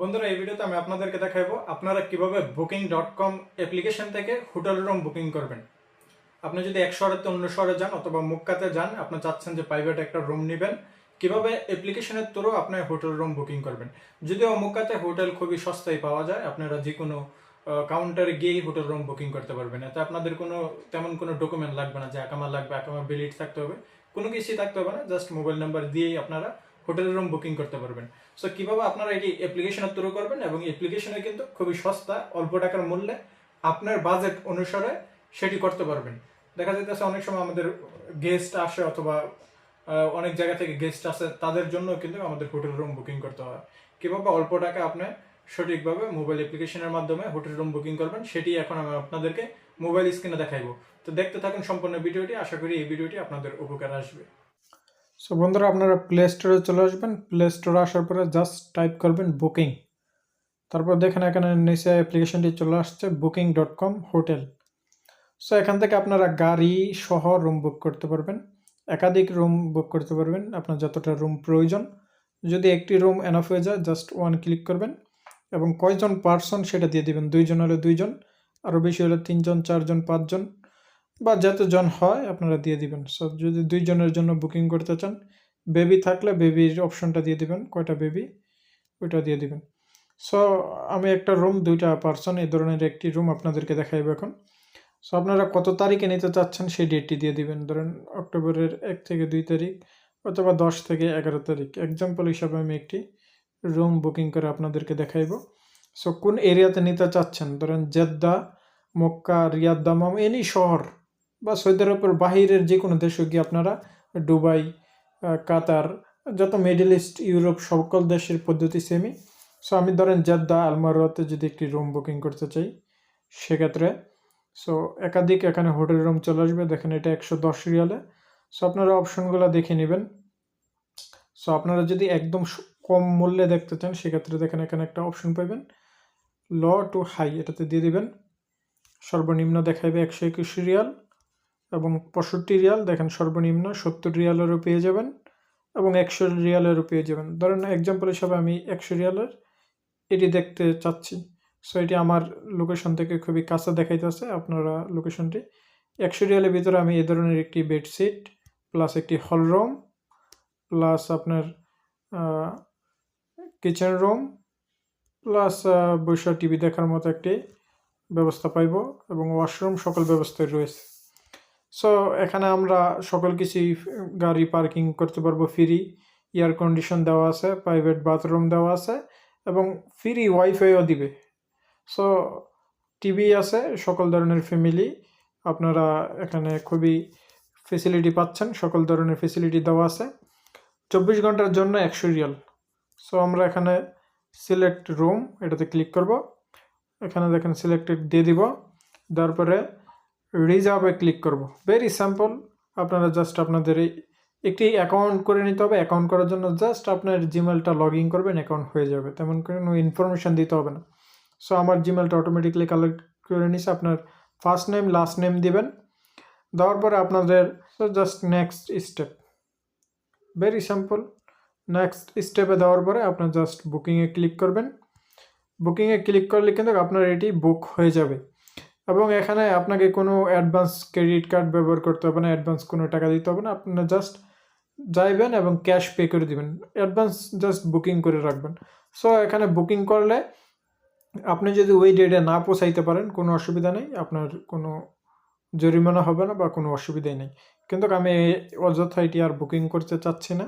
বন্ধুরা, এই ভিডিওতে আমি আপনাদেরকে দেখাবো আপনারা কীভাবে বুকিং ডট কম অ্যাপ্লিকেশন থেকে হোটেল রুম বুকিং করবেন। আপনি যদি এক শহরের অন্য শহরে যান অথবা মুক্কাতে যান, আপনি চাচ্ছেন যে প্রাইভেট একটা রুম নেবেন, কীভাবে অ্যাপ্লিকেশনের থ্রু আপনি হোটেল রুম বুকিং করবেন। যদিও মুক্কাতে হোটেল খুবই সস্তায় পাওয়া যায়, আপনারা যে কোনো কাউন্টারে গিয়েই হোটেল রুম বুকিং করতে পারবেন। এতে আপনাদের কোনো, তেমন কোনো ডকুমেন্ট লাগবে না যে একামা লাগবে, একামা বিলিট থাকতে হবে। কোনো কিছুই থাকতে হবে না জাস্ট মোবাইল নাম্বার দিয়েই আপনারা হোটেল রুম বুকিং করতে পারবেন। সো কীভাবে আপনারা এটি অ্যাপ্লিকেশনের থ্রু করবেন এবং অ্যাপ্লিকেশনে কিন্তু খুবই সস্তা, অল্প টাকার মূল্যে আপনার বাজেট অনুসারে সেটি করতে পারবেন। দেখা যাইতেছে অনেক সময় আমাদের গেস্ট আসে অথবা অনেক জায়গা থেকে গেস্ট আসে, তাদের জন্য কিন্তু আমাদের হোটেল রুম বুকিং করতে হয়। কীভাবে অল্প টাকা আপনি সঠিকভাবে মোবাইল অ্যাপ্লিকেশনের মাধ্যমে হোটেল রুম বুকিং করবেন, সেটি এখন আমি আপনাদেরকে মোবাইল স্ক্রিনে দেখাইবো। তো দেখতে থাকুন সম্পূর্ণ ভিডিওটি, আশা করি এই ভিডিওটি আপনাদের উপকার আসবে। সো বন্ধুরা, আপনারা প্লে স্টোরে চলে আসবেন। প্লে স্টোরে আসার পরে জাস্ট টাইপ করবেন বুকিং তারপর দেখেন এখানে নিচে অ্যাপ্লিকেশনটি চলে আসছে booking dot com hotel so এখান থেকে আপনারা গাড়ি সহ রুম বুক করতে পারবেন। একাধিক রুম বুক করতে পারবেন, আপনার যতটা রুম প্রয়োজন। যদি একটি রুম এনাফ হয়ে যায় জাস্ট ওয়ান ক্লিক করবেন এবং কয়জন পার্সন সেটা দিয়ে দিবেন, দুইজন হলে দুইজন আরও বেশি হলে তিনজন, চারজন, পাঁচজন। বা যতজন হয় আপনারা দিয়ে দিবেন। সো যদি দুইজনের জন্য বুকিং করতে চান বেবি থাকলে বেবির অপশনটা দিয়ে দিবেন, কয়টা বেবি ওইটা দিয়ে দিবেন। সো আমি একটা রুম দুইটা পার্সন এই ধরনের একটি রুম আপনাদেরকে দেখাইবো এখন। সো আপনারা কত তারিখে নিতে চাচ্ছেন সেই ডেটটি দিয়ে দিবেন। ধরেন অক্টোবরের এক থেকে দুই তারিখ অথবা দশ থেকে এগারো তারিখ। এক্সাম্পল হিসাবে আমি একটি রুম বুকিং করে আপনাদেরকে দেখাইবো। সো কোন এরিয়াতে নিতে চাচ্ছেন? ধরেন Jeddah, Mecca, Riyadh, Dammam any শহর। বা সৌদি আরবের বাহিরের যে কোনো দেশে গিয়ে আপনারা দুবাই কাতার, যত মিডল ইস্ট, ইউরোপ সকল দেশের পদ্ধতি সেমই সো আমি ধরেন জেদ্দা, আলমারাতে যদি একটি রুম বুকিং করতে চাই, সেক্ষেত্রে সো একাধিক এখানে হোটেল রুম চলে আসবে। দেখেন এটা একশো দশ রিয়ালে। সো আপনারা অপশনগুলো দেখে নেবেন। সো আপনারা যদি একদম কম মূল্যে দেখতে চান, সেক্ষেত্রে দেখেন এখানে একটা অপশন পাবেন। ল টু হাই এটাতে দিয়ে দিবেন। সর্বনিম্ন দেখাইবে একশো একুশ রিয়াল। এবং পঁয়ষট্টি রিয়াল, দেখেন সর্বনিম্ন সত্তর রিয়ালেরও পেয়ে যাবেন এবং একশো রিয়ালেরও পেয়ে যাবেন। ধরেন এক্সাম্পল হিসাবে আমি একশো রিয়ালের এটি দেখতে চাচ্ছি। সো এটি আমার লোকেশন থেকে খুবই কাছে দেখাইতেছে আপনারা লোকেশনটি একশো রিয়ালের ভিতরে আমি এ ধরনের একটি বেডশিট প্লাস একটি হল রুম প্লাস আপনার কিচেন রুম প্লাস বৈশা টিভি দেখার মতো একটি ব্যবস্থা পাইব এবং ওয়াশরুম সকল ব্যবস্থায় রয়েছে। সো এখানে আমরা সকল কিছুই গাড়ি পার্কিং করতে পারব ফ্রি এয়ার কন্ডিশন দেওয়া আছে প্রাইভেট বাথরুম দেওয়া আছে, এবং ফ্রি ওয়াইফাইও দিবে। সো টিভি আছে, সকল ধরনের ফ্যামিলি আপনারা এখানে খুবই ফেসিলিটি পাচ্ছেন, সকল ধরনের ফেসিলিটি দেওয়া আছে। চব্বিশ ঘণ্টার জন্য একশো রিয়াল সো আমরা এখানে সিলেক্ট রুম এটাতে ক্লিক করব। এখানে দেখেন সিলেক্টেড দিয়ে দিব। তারপরে রিজার্ভে ক্লিক করব। ভেরি সিম্পল আপনারা জাস্ট আপনাদের একটি অ্যাকাউন্ট করে নিতে হবে। অ্যাকাউন্ট করার জন্য জাস্ট আপনার জিমেলটা লগ ইন করবেন অ্যাকাউন্ট হয়ে যাবে। তেমন কোনো ইনফরমেশান দিতে হবে না। সো আমার জিমেলটা অটোমেটিকলি কালেক্ট করে নিছে। আপনার ফার্স্ট নেম লাস্ট নেম দিবেন। দেওয়ার পরে আপনাদের just next step very simple next স্টেপে দেওয়ার পরে আপনার জাস্ট বুকিংয়ে ক্লিক করবেন। বুকিংয়ে ক্লিক করলে কিন্তু আপনার এটি বুক হয়ে যাবে। এবং এখানে আপনাকে কোনো অ্যাডভান্স ক্রেডিট কার্ড ব্যবহার করতে হবে না অ্যাডভান্স কোনো টাকা দিতে হবে না আপনার জাস্ট যাইবেন এবং ক্যাশ পে করে দিবেন। অ্যাডভান্স জাস্ট বুকিং করে রাখবেন। সো এখানে বুকিং করলে আপনি যদি ওই ডেটে না পৌঁছাইতে পারেন, কোনো অসুবিধা নেই, আপনার কোনো জরিমানা হবে না বা কোনো অসুবিধাই নেই। কিন্তু আমি অযথা এটি আর বুকিং করতে চাচ্ছি না।